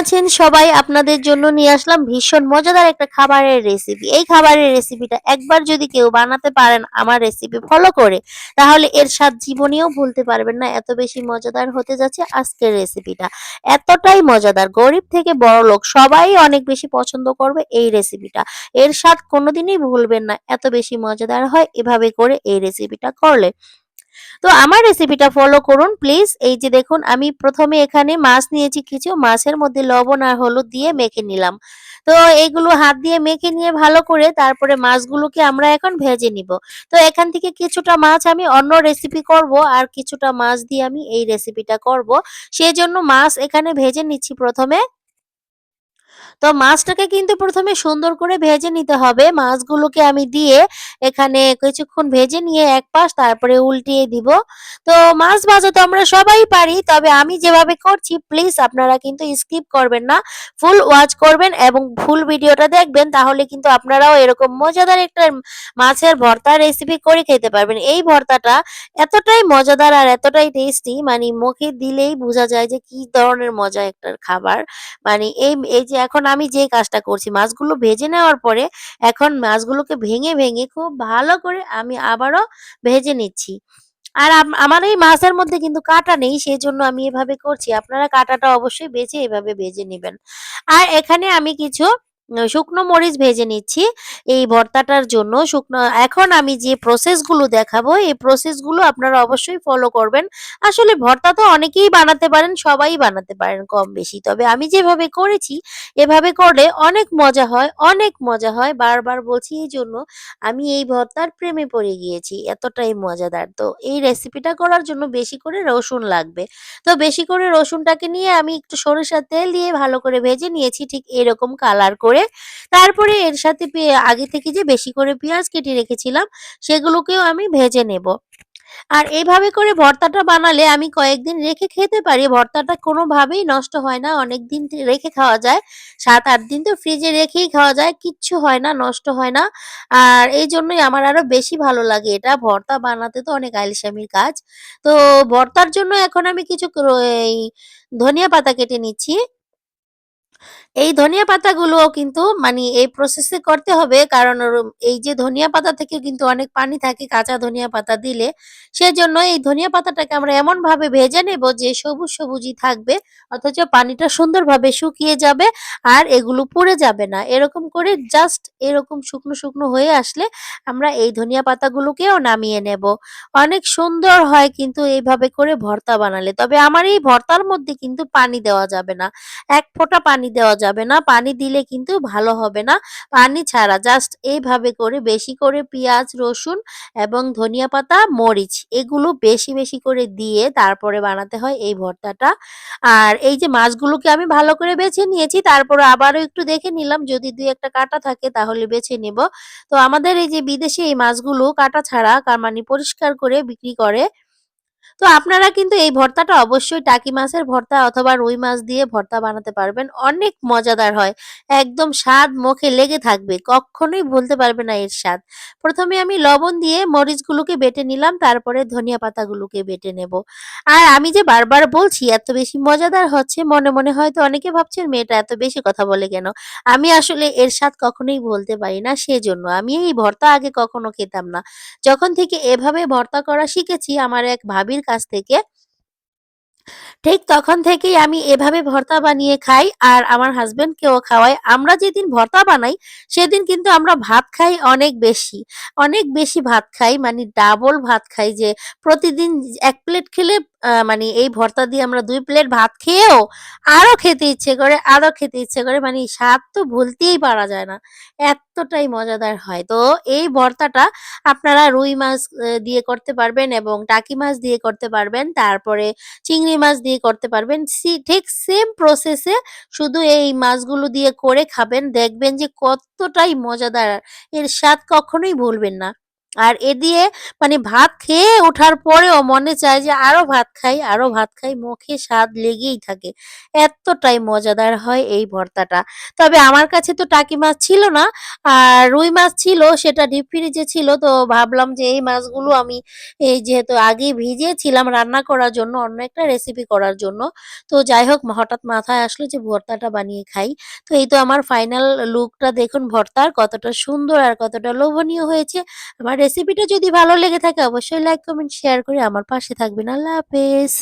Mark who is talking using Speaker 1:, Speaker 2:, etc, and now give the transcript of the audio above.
Speaker 1: আছেন? সবাই আপনাদের জন্য নিয়ে আসলাম ভীষণ মজাদার একটা খাবারের রেসিপি এই খাবারের রেসিপিটা একবার যদি কেউ বানাতে পারেন আমার রেসিপি ফলো করে, তাহলে এর স্বাদ জীবনেও ভুলতে পারবেন না। এত বেশি মজাদার হতে যাচ্ছে আজকের রেসিপিটা এতটাই মজাদার, গরিব থেকে বড় লোক সবাই অনেক বেশি পছন্দ করবে এই রেসিপিটা এর স্বাদ কোনোদিনই ভুলবেন না। এত বেশি মজাদার হয় এভাবে করে এই রেসিপিটা করলে। তো আমার রেসিপিটা ফলো করুন প্লিজ এই যে দেখুন, আমি প্রথমে এখানে মাছ নিয়েছি কিছু, মাছের মধ্যে লবণ আর হলুদ দিয়ে মেখে নিলাম। তো এইগুলো হাত দিয়ে মেখে নিয়ে ভালো করে তারপরে মাছগুলোকে আমরা এখন ভেজে নিব। তো এখান থেকে কিছুটা মাছ আমি অন্য রেসিপি করব আর কিছুটা মাছ দিয়ে আমি এই রেসিপিটা করব। সেই জন্য মাছ এখানে ভেজে নিচ্ছি প্রথমে। তো মাছটাকে কিন্তু প্রথমে সুন্দর করে ভেজে নিতে হবে। মাছগুলোকে আমি দিয়ে এখানে কিছুক্ষণ ভেজে নিয়ে এক পাশ তারপরে উল্টিয়ে দিব। তো মাছ ভাজা তো আমরা সবাই পারি, তবে আমি যেভাবে করছি প্লিজ আপনারা কিন্তু স্কিপ করবেন না। ফুল ওয়াচ করবেন এবং ফুল ভিডিওটা দেখবেন, তাহলে কিন্তু আপনারাও এরকম মজাদার একটা মাছের ভর্তা রেসিপি করে খেতে পারবেন। এই ভর্তাটা এতটাই মজাদার আর এতটাই টেস্টি মানে মুখে দিলেই বোঝা যায় যে কি ধরনের মজা একটা খাবার। মানে এই এই যে এখন আমি যে কাজটা করছি, মাছগুলো ভেজে নেওয়ার পরে এখন মাছগুলোকে ভেঙে ভেঙে খুব ভালো করে আমি আবারও ভেজে নিচ্ছি। আর আম- আমার এই মাছের মধ্যে কিন্তু কাটা নেই সেই জন্য আমি এভাবে করছি। আপনারা কাটাটা অবশ্যই বেছে এভাবে ভেজে নেবেন। আর এখানে আমি কিছু শুকনো মরিচ ভেজে নিচ্ছি। এই ভর্তাটার জন্য শুকনো, এখন আমি যে প্রসেসগুলো দেখাবো, এই প্রসেসগুলো আপনারা অবশ্যই ফলো করবেন। আসলে ভর্তা তো অনেকেই বানাতে পারেন, সবাই বানাতে পারেন কম বেশি তবে আমি যেভাবে করেছি, এভাবে করলে অনেক মজা হয়, অনেক মজা হয়। বারবার বলছি, এই জন্য আমি এই ভর্তার প্রেমে পড়ে গিয়েছি, এতটাই মজাদার। তো এই রেসিপিটা করার জন্য বেশি করে রসুন লাগবে। তো বেশি করে রসুনটাকে নিয়ে আমি একটু সরিষার তেল দিয়ে ভালো করে ভেজে নিয়েছি, ঠিক এরকম কালার করে। তারপরে এর সাথে আগে থেকে যে বেশি করে পেঁয়াজ কেটে রেখেছিলাম, সেগুলোকেও আমি ভেজে নেব। আর এইভাবে করে ভর্তাটা বানালে আমি কয়েকদিন রেখে খেতে পারি, ভর্তাটা কোনোভাবেই নষ্ট হয় না, অনেকদিন থে- রেখে খাওয়া যায় সাত আট দিন তো ফ্রিজে রেখেই খাওয়া যায়, কিচ্ছু হয় না, নষ্ট হয় না। আর এই জন্যই আমার আরও বেশি ভালো লাগে এটা, ভর্তা বানাতে তো অনেক আইলিশামির কাজ। তো ভর্তার জন্য এখন আমি কিছু এই ধনিয়া পাতা কেটে নিচ্ছি। এই ধনিয়া পাতাগুলোও কিন্তু মানে এই প্রসেসে করতে হবে। কারণ এই যে ধনিয়া পাতা থেকে কিন্তু অনেক পানি থাকে কাঁচা ধনিয়া পাতা দিলে। সেজন্য এই ধনিয়া পাতাটাকে আমরা এমন ভাবে ভেজে নেব যে সবুজ সবুজই থাকবে, অথচ পানিটা সুন্দরভাবে শুকিয়ে যাবে আর এগুলো পুড়ে যাবে না। এরকম করে জাস্ট এরকম শুকনো শুকনো হয়ে আসলে আমরা এই ধনিয়া পাতাগুলোকেও নামিয়ে নেব। অনেক সুন্দর হয় কিন্তু এইভাবে করে ভর্তা বানালে। তবে আমার এই ভর্তার মধ্যে কিন্তু পানি দেওয়া যাবে না। এক ফোঁটা পানি দেওয়া যাবে না, পানি দিলে কিন্তু ভালো হবে না। পানি ছাড়া জাস্ট এইভাবে করে বেশি করে পেঁয়াজ, রসুন এবং ধনিয়া পাতা, মরিচ এগুলো বেশি বেশি করে দিয়ে তারপরে বানাতে হয় এই ভর্তাটা। আর এই যে মাছগুলোকে আমি ভালো করে বেছে নিয়েছি, তারপরে আবারও একটু দেখে নিলাম, যদি দুই একটা কাটা থাকে তাহলে বেছে নেব। তো আমাদের এই যে বিদেশে এই মাছগুলো কাটা ছাড়া কার মানে পরিষ্কার করে বিক্রি করে তো আপনারা কিন্তু এই ভর্তাটা অবশ্যই টাকি মাছের ভর্তা অথবা রুই মাছ দিয়ে ভর্তা বানাতে পারবেন। অনেক মজাদার হয়। একদম স্বাদ মুখে লেগে থাকবে। কক্ষনোই ভুলতে পারবে না এর স্বাদ। প্রথমে আমি লবণ দিয়ে মরিচগুলোকে বেটে নিলাম, তারপরে ধনিয়া পাতাগুলোকে বেটে নেব। আর আমি যে বারবার বলছি এত বেশি মজাদার হচ্ছে মনে, মনে হয়তো অনেকে ভাবছেন মেয়েটা এত বেশি কথা বলে কেন? আমি আসলে এর স্বাদ কখনোই ভুলতে পারি না সেজন্য। আমি এই ভর্তা আগে কখনো খেতাম না। যখন থেকে এভাবে ভর্তা করা শিখেছি আমার এক ভাবির কাছ থেকে, ঠিক তখন থেকেই আমি এভাবে ভর্তা বানিয়ে খাই আর আমার হাসব্যান্ডকেও খাওয়াই। আমরা যেদিন ভর্তা বানাই সেদিন কিন্তু আমরা ভাত খাই অনেক বেশি। অনেক বেশি ভাত খাই মানে ডাবল ভাত খাই যে প্রতিদিন এক প্লেট খেলে মানে এই ভর্তা দিয়ে আমরা দুই প্লেট ভাত খেয়েও আরও খেতে ইচ্ছে করে, আরও খেতে ইচ্ছে করে মানে স্বাদ তো ভুলতেই পারা যায় না। এতটাই মজাদার হয়। তো এই ভর্তাটা আপনারা রুই মাছ দিয়ে করতে পারবেন এবং টাকি মাছ দিয়ে করতে পারবেন। তারপরে চিংড়ি মাছ দিয়ে করতে পারবেন। ঠিক সেম প্রসেসে শুধু এই মাছগুলো দিয়ে করে খাবেন। দেখবেন যে কতটাই মজাদার। এর স্বাদ কখনোই ভুলবেন না। আর এ দিয়ে মানে ভাত খেয়ে ওঠার পরেও মনে চায় যে আরও ভাত খাই, আরও ভাত খাই, মুখে স্বাদ লেগেই থাকে। এতটাই মজাদার হয় এই ভর্তাটা। তবে আমার কাছে তো টাকি মাছ ছিল না, আর রুই মাছ ছিল, সেটা ডিপ ফ্রিজে ছিল, তো ভাবলাম যে এই মাছগুলো আমি এই যেহেতু আগে ভিজিয়েছিলাম রান্না করার জন্য, অন্য একটা রেসিপি করার জন্য, তো যাই হোক, হঠাৎ মাথায় আসলো যে ভর্তাটা বানিয়ে খাই। তো এই তো আমার ফাইনাল লুকটা দেখুন ভর্তার কতটা সুন্দর আর কতটা লোভনীয় হয়েছে। আমার রেসিপিটা যদি ভালো লেগে থাকে, অবশ্যই লাইক কমেন্ট শেয়ার করে আমার পাশে থাকবেন। আল্লাহ হাফেজ।